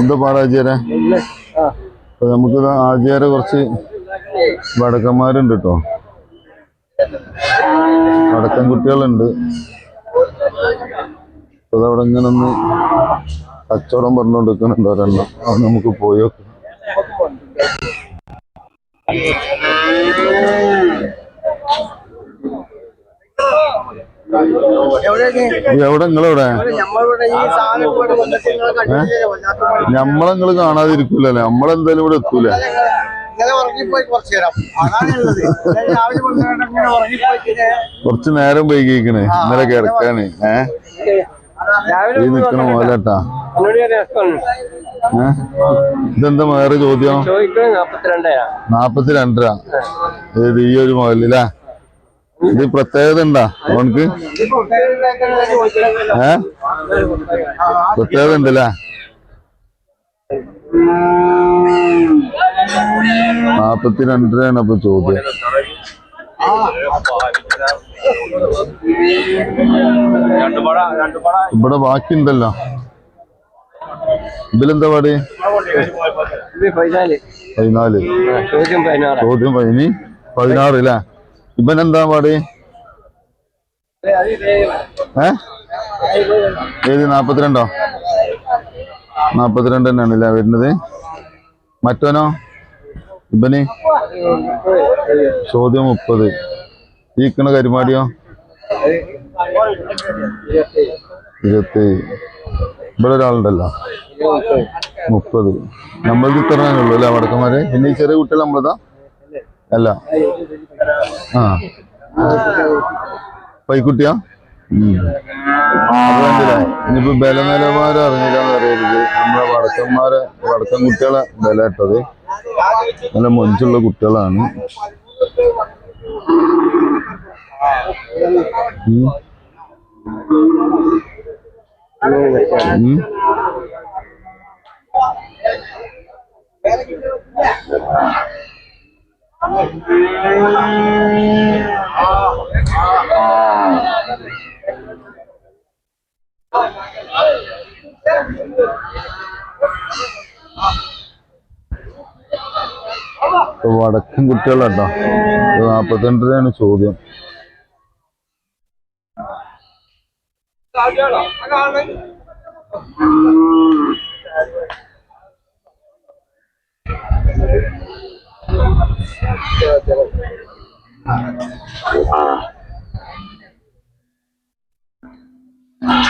എന്താ പാടാ ആചാരെ? അപ്പൊ നമുക്ക് ആചാരെ കുറച്ച് വടക്കന്മാരുണ്ട് കേട്ടോ വടക്കൻ കുട്ടികളുണ്ട്. അപ്പൊ അതവിടെ ഇങ്ങനെ ഒന്ന് കച്ചവടം പറഞ്ഞുകൊണ്ട് നിൽക്കുന്നുണ്ട് ഒരെണ്ണം. അത് നമുക്ക് പോയി എവിടെ? നിങ്ങളെവിടെ? ഞമ്മളെ നിങ്ങൾ കാണാതിരിക്കൂലല്ലേ നമ്മളെന്തായാലും ഇവിടെ എത്തൂലേ. കുറച്ചു നേരം വൈകിക്കണ്. ഇന്നലെ കിടക്കാന് ഏ? രാവിലെ ഈ നിക്കണ മോലട്ടാ. ഇതെന്താ വേറെ ചോദ്യം? നാപ്പത്തിരണ്ടര. ഏത് ഈ ഒരു മുതലല്ലേ ഇത് പ്രത്യേകത ഉണ്ടാ അവനക്ക് ഏ? പ്രത്യേകത ഉണ്ടല്ലേ? നാപ്പത്തി രണ്ടരയാണ് അപ്പൊ ചോദ്യം. ഇവിടെ ബാക്കിയുണ്ടല്ലോ. ഇതിലെന്താ പാട്? പതിനാല് ചോദ്യം പതിന് പതിനാറ് അല്ലേ? ഇവൻ എന്താ പാട് ഏത് നാപ്പത്തിരണ്ടോ? നാപ്പത്തിരണ്ട് തന്നെയാണ് അല്ലേ വരുന്നത്. മറ്റോനോ ഇവന് ചോദ്യം മുപ്പത്. ഈക്കണ കരിമാടിയോ? ഇരുപത്തി. ഇവിടെ ഒരാളുണ്ടല്ലോ. മുപ്പത്. നമ്മൾക്ക് ഇത്ര ഉള്ളൂ അല്ലേ വടക്കന്മാര്? പിന്നെ ചെറിയ കുട്ടികൾ നമ്മളതാ? അല്ല. ആ. പൈക്കുട്ടിയാ? ഇനിയിപ്പോ ബല നിലവാരം അറിഞ്ഞില്ലാന്ന് അറിയരുത് നമ്മളെ വടക്കന്മാരെ വടക്കൻ കുട്ടികളെ ബല ഇട്ടത് നല്ല മൊഞ്ചുള്ള കുട്ടികളാണ്. ഉം. വടക്കൻ കുട്ടികളാട്ടോ. നാപ്പത്തിരണ്ടരയാണ് ചോദ്യം. à.